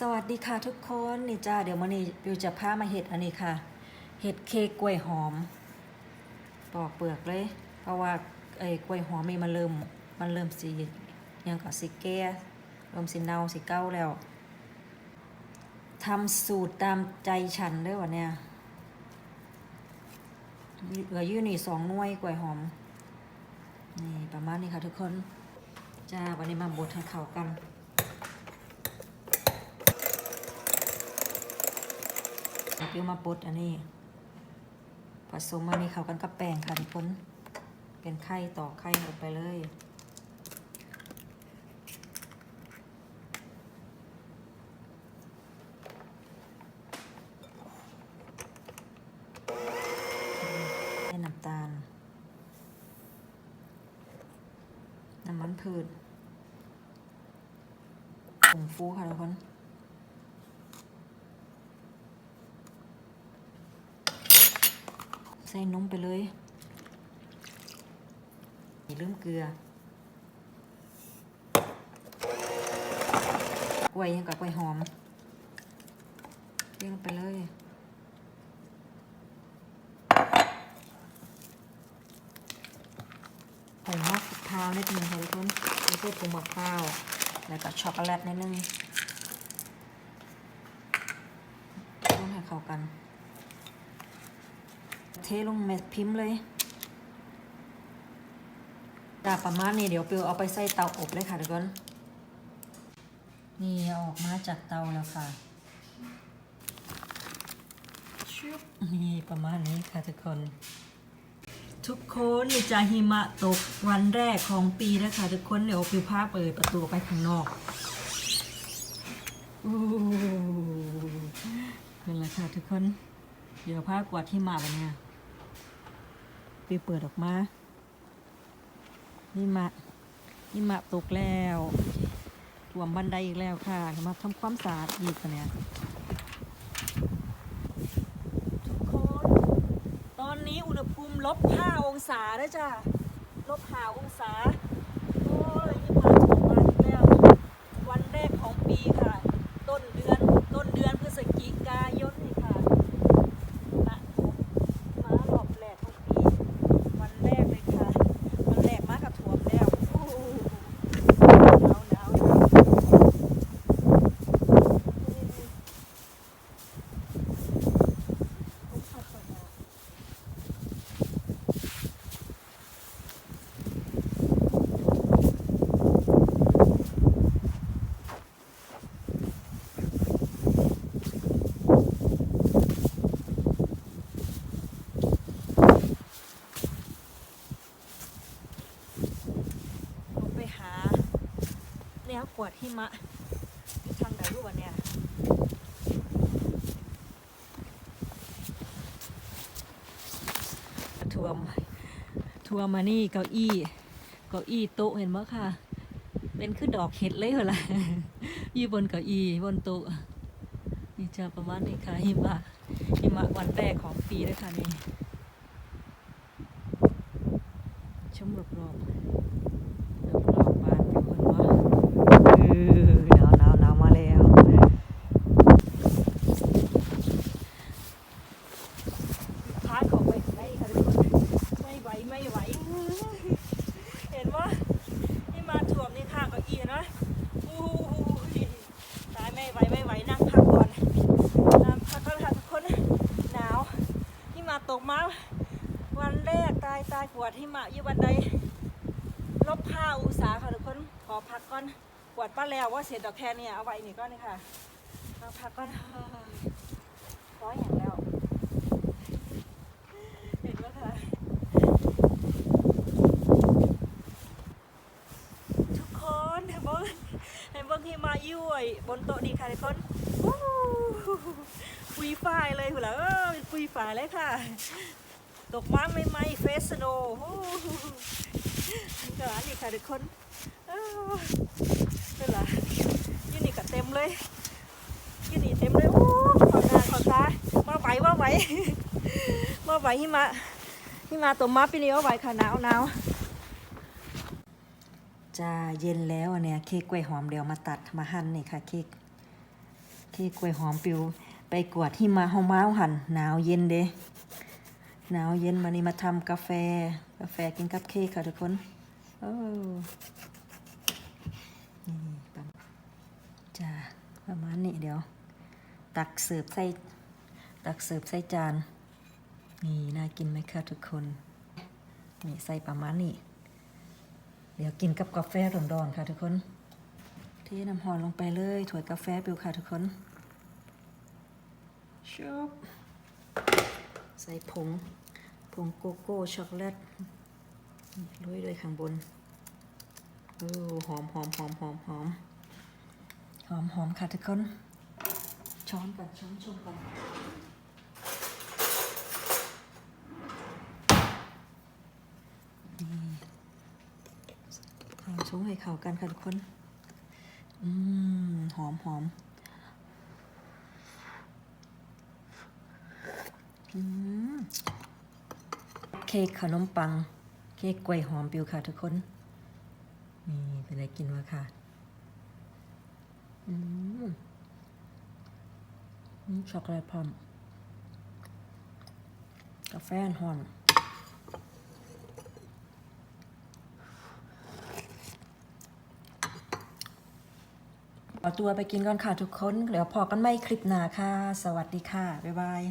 สวัสดีค่ะทุกคนนี่จ้าเดี๋ยวมันนี้บิวจะพามาเห็ดอันนี้ค่ะ เห็ดเค้กกล้วยหอม ปอกเปลือกเลย เพราะว่าไอ้กล้วยหอมนี่มันเริ่มมันเริ่มสียังกับสีแก่เริ่มสีเน่าสีเก้าแล้วทำสูตรตามใจฉันด้วยวันเนี้ยเหลือยู่นี่สองน่วยกล้วยหอมนี่ประมาณนี้ค่ะทุกคนจ้าวันนี้มาบดให้เข้ากัน เอาปิ้วมาปดอันนี้ ผสมอันนี้เข้ากันกับแป้งค่ะทุกคน เป็นไข่ต่อไข่ลงไปเลยให้น้ำตาล น้ำมันพืชผงฟูค่ะทุกคน ส่นมไปเลยอย่าลืมเกลือกล้วยยังกับกล้วยหอมเรียงลงไปเลยผงมะพร้าวนิดนึงค่ะทุกคนไม่ใช่ผงมะพร้าวแล้วก็ช็อกโกแลตนิดนึงต้องให้เข้ากัน เทลงเม็ดพิมพ์เลยจาประมาณนี้เดี๋ยวปิวเอาไปใส่เตาอบเลยค่ะทุกคนนี่ออกมาจากเตาแล้วค่ะชึบนี่ประมาณนี้ค่ะทุกคน ทุกคนนี่จะหิมะตกวันแรกของปีแล้วค่ะทุกคนเดี๋ยวปิวพาเปิดประตูไปข้างนอกอู้เป็นไรค่ะทุกคน เดี๋ยวพากวาดที่มาไปเนี่ย ปเปิดออกมานี่มานี่มาตกแล้วท่วมบันไดอีกแล้วค่ะมาทำความสะอาดอีกค่ะเนี่ยทุกคนตอนนี้อุณหภูมิลบ5องศาแล้วจ้ะลบ5องศาโอ้ยนี่มาตกมาอีกแล้ว วันแรกของปีค่ะ ต้นเดือน ต้นเดือนพฤศจิกายนนี่ค่ะ นะมารอบแรกของปี วันแรกเลยค่ะ วันแรกมากับถ่วมแล้วโอ้โหหนาวหนาวหนาวผมพัดก่อนนะผมไปหาเนี่ย กวดหิมะทางไหนรู้วะเนี่ยทัวมทัวร์มานี่เก้าอี้ เก้าอี้โต๊ะเห็นไหมค่ะ เป็นคือดอกเห็ดเลยเหรอล่ะอยู่บนเก้าอี้บนโต๊ะนี่จะประมาณนี้ค่ะหิมะหิมะวันแรกของปีเลยค่ะนี่ชมรอบๆรอบๆบ้านอยู่คนว่าเออหนาวหนาวหนาวมาแล้ว ท้ายของไปไม่ค่ะทุกคนไม่ไหวไม่ไหว เห็นว่านี่มาถ่วมนี่ข้างเก้าอี้นะอู้ยตายไม่ไหวไม่ไหวนั่งพักก่อนนั่งพักก่อนค่ะทุกคนหนาวนี่มาตกมาวันแร กตายตายปวดที่มาอยู่วันใดลบห้าองศาค่ะทุกคนขอพักก่อนปวดป้าแล้วว่าเสร็จดอกแค่เนี่ยเอาไว้นี่ก่อนนี่ค่ะเอาพักก่อนร้อยอย่างแล้วเห็นไหมคะทุกคนเห็นบ้างเห็นบ้างที่มายุ่ยบนโต๊ะดีค่ะทุกคนฟรีไฟเลยหัวละเออฟรีไฟเลยค่ะ ตกม้าไม่ไม่เฟสโนก็อันนี้ค่ะทุกคนเออเป็นไรยูนี่ก็เต็มเลยยูนี่เต็มเลยโอ้ขอหน้าขอตามาไหวมาไหวมาไหวหิมะหิมะตกมาปีนี้ว่าไหวค่ะหนาวหนาวจ้าเย็นแล้วเนี่ยเค้กกล้วยหอมเดี๋ยวมาตัดมาหั่นนี่ค่ะเค้กเค้กกล้วยหอมปิวไปกวดที่มาเฮามาเฮาหันหนาวเย็นเด้ หนาวเย็นมานี่มาทำกาแฟ กาแฟกินกับเค้กค่ะทุกคนโอ้นี่ปันจ้าประมาณนี้เดี๋ยว ตักเสิร์ฟใส่ ตักเสิร์ฟใส่จาน นี่น่ากินไหมคะทุกคน นี่ใส่ประมาณนี้ เดี๋ยวกินกับกาแฟร้อนๆค่ะทุกคน เทน้ำหอนลงไปเลยถ้วยกาแฟปิวค่ะทุกคนชุบ ใส่ผง ผงโกโก้ช็อกโกแลตนี่โรยด้วยข้างบนโอ้หอมหอมหอมหอมหอมหอมหอมค่ะทุกคนช้อนกันช้อนชมกันนี่อาชงให้เข้ากันค่ะทุกคน อืม หอมหอมอืม เค้กขนมปัง เค้กกล้วยหอมปิวค่ะทุกคน นี่เป็นอะไรกินวะค่ะอืมช็อกโกแลตพร้อม กาแฟหอนเอตัวไปกินก่อนค่ะทุกคนเดี๋ยวพอกันไม่คลิปหน้าค่ะ สวัสดีค่ะ บ๊ายบาย